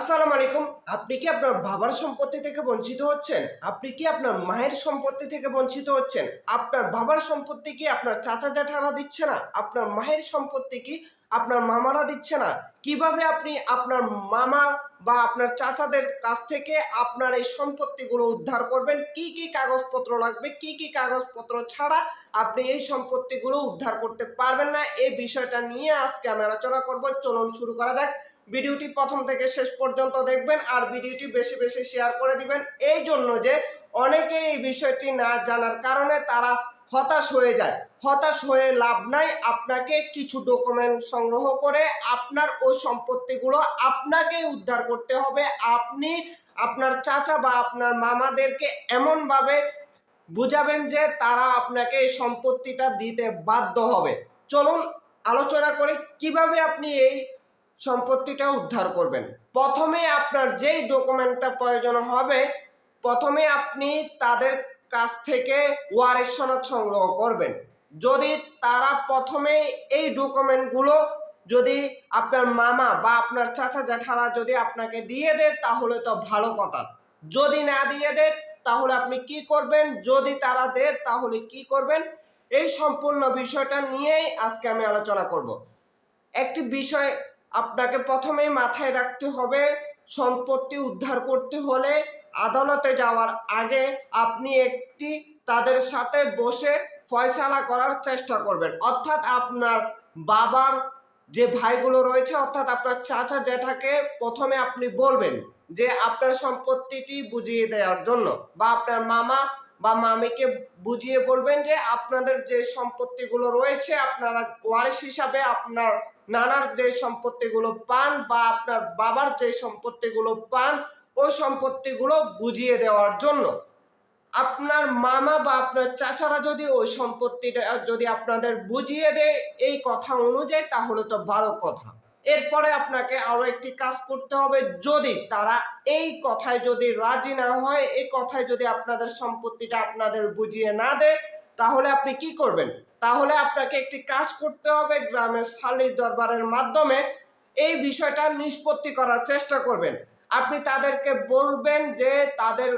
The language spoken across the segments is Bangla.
আসসালামু আলাইকুম আপনি কি আপনার বাবার সম্পত্তি থেকে বঞ্চিত হচ্ছেন? আপনি কি আপনার মায়ের সম্পত্তি থেকে বঞ্চিত হচ্ছেন? আপনার বাবার সম্পত্তি কি আপনার চাচা জ্যাঠারা দিচ্ছে না? আপনার মায়ের সম্পত্তি কি আপনার মামারা দিচ্ছে না? কীভাবে আপনি আপনার মামা বা আপনার চাচাদের কাছ থেকে আপনার এই সম্পত্তিগুলো উদ্ধার করবেন? কি কি কাগজপত্র লাগবে? কি কি কাগজপত্র ছাড়া আপনি এই সম্পত্তিগুলো উদ্ধার করতে পারবেন না? এই বিষয়টা নিয়ে আজকে আমি আলোচনা করব। চলুন শুরু করা যাক। ভিডিওটি প্রথম থেকে শেষ পর্যন্ত দেখবেন আর ভিডিওটি বেশি বেশি শেয়ার করে দিবেন। এই জন্য যে অনেকে এই বিষয়টি না জানার কারণে তারা হতাশ হয়ে যায়। হতাশ হয়ে লাভ নাই, আপনাকে কিছু ডকুমেন্ট সংগ্রহ করে আপনার ওই সম্পত্তিগুলো আপনাকে উদ্ধার করতে হবে। আপনি আপনার চাচা বা আপনার মামাদেরকে এমনভাবে বুঝাবেন যে তারা আপনাকে এই সম্পত্তিটা দিতে বাধ্য হবে। চলুন আলোচনা করে কীভাবে আপনি এই সম্পত্তিটা উদ্ধার করবেন। প্রথমে আপনার যেই ডকুমেন্টটা প্রয়োজন হবে, প্রথমে আপনি তাদের কাছ থেকে ওয়ারেস সনদ সংগ্রহ করবেন। যদি তারা প্রথমে এই ডকুমেন্টগুলো যদি আপনার মামা বা আপনার চাচা জ্যাঠারা যদি আপনাকে দিয়ে দেয়, তাহলে তো ভালো কথা। যদি না দিয়ে দেয়, তাহলে আপনি কি করবেন? যদি তারা দেয়, তাহলে কি করবেন? এই সম্পূর্ণ বিষয়টা নিয়েই আজকে আমি আলোচনা করব। একটি বিষয় আপনাকে প্রথমেই মাথায় রাখতে হবে, সম্পত্তি উদ্ধার করতে হলে আদালতে যাওয়ার আগে আপনি একটি তাদের সাথে বসে ফয়সালা করার চেষ্টা করবেন। অর্থাৎ আপনার বাবার যে ভাইগুলো রয়েছে, অর্থাৎ আপনার চাচা জ্যাঠাকে প্রথমে আপনি বলবেন যে আপনার সম্পত্তিটি বুঝিয়ে দেওয়ার জন্য বা আপনার মামা বা মামিকে বুঝিয়ে বলবেন যে আপনাদের যে সম্পত্তিগুলো রয়েছে, আপনারা ওয়ারিশ হিসাবে আপনার নানার যে সম্পত্তিগুলো পান বা আপনার বাবার যে সম্পত্তিগুলো পান, ওই সম্পত্তিগুলো বুঝিয়ে দেওয়ার জন্য। আপনার মামা বা আপনার চাচারা যদি ওই সম্পত্তিটা যদি আপনাদের বুঝিয়ে দেয় এই কথা অনুযায়ী, তাহলে তো ভালো কথা। এরপরে আপনাকে আরও একটি কাজ করতে হবে। যদি তারা এই কথায় যদি রাজি না হয়, এই কথায় যদি আপনাদের সম্পত্তিটা আপনাদের বুঝিয়ে না দেয়, তাহলে আপনি কি করবেন? তাহলে আপনাকে একটি কাজ করতে হবে গ্রামের সালিশ দরবারের মাধ্যমে। এই বিষয়টা নিষ্পত্তি করার চেষ্টা করবেন। আপনি তাদেরকে বলবেন যে তাদের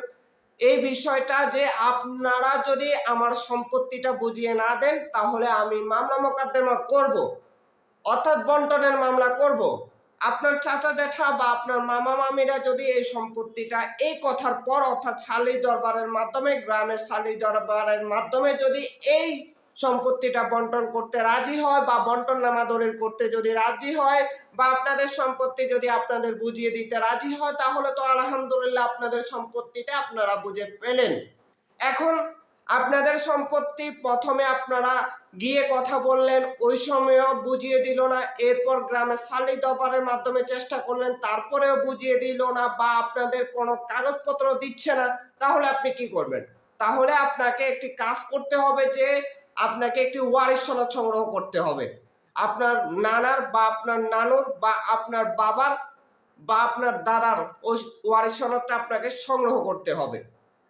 এই বিষয়টা যে আপনারা যদি আমার সম্পত্তিটা বুঝিয়ে না দেন, তাহলে আমি মামলা মোকদ্দমা করব। অর্থাৎ বন্টনের মামলা করব। আপনার চাচা জ্যাঠা বা আপনার মামা মামিরা যদি এই সম্পত্তিটা এই কথার পর অর্থাৎ শালি দরবারের মাধ্যমে, গ্রামের শালি দরবারের মাধ্যমে যদি এই সম্পত্তিটা বন্টন করতে রাজি হয় বা বন্টন নামা দলিল করতে যদি রাজি হয় বা আপনাদের সম্পত্তি যদি আপনাদের বুঝিয়ে দিতে রাজি হয়, তাহলে তো আলহামদুলিল্লাহ আপনাদের সম্পত্তিটা আপনারা বুঝে পেলেন। এখন আপনাদের সম্পত্তি প্রথমে আপনারা গিয়ে কথা বললেন, ওই সময়ও বুঝিয়ে দিল না, এরপর গ্রামের সালি দরবারের মাধ্যমে চেষ্টা করলেন, তারপরেও বুঝিয়ে দিল না বা আপনাদের কোনো কাগজপত্র দিচ্ছে না, তাহলে আপনি কি করবেন? তাহলে আপনাকে একটি কাজ করতে হবে যে, আপনাকে একটি ওয়ারিশ সনদ সংগ্রহ করতে হবে। আপনার নানার বা আপনার নানুর বা আপনার বাবার বা আপনার দাদার ওই ওয়ারিশ সনদটা আপনাকে সংগ্রহ করতে হবে।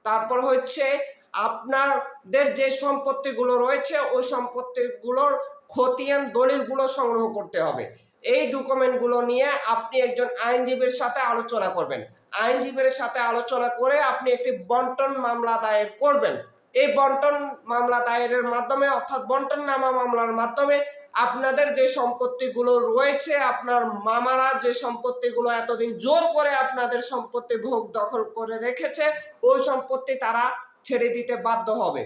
তারপর হচ্ছে আপনাদের যে সম্পত্তিগুলো রয়েছে, ওই সম্পত্তিগুলোর খতিয়ান দলিলগুলো সংগ্রহ করতে হবে। এই ডকুমেন্টগুলো নিয়ে আপনি একজন আইনজীবীর সাথে আলোচনা করবেন। আইনজীবীর সাথে আলোচনা করে আপনি একটি বন্টন মামলা দায়ের করবেন। এই বন্টন মামলা দায়েরের মাধ্যমে, অর্থাৎ বন্টন নামা মামলার মাধ্যমে আপনাদের যে সম্পত্তিগুলো রয়েছে, আপনার মামারা যে সম্পত্তিগুলো এতদিন জোর করে আপনাদের সম্পত্তি ভোগ দখল করে রেখেছে, ওই সম্পত্তি তারা ছেড়ে দিতে বাধ্য হবে।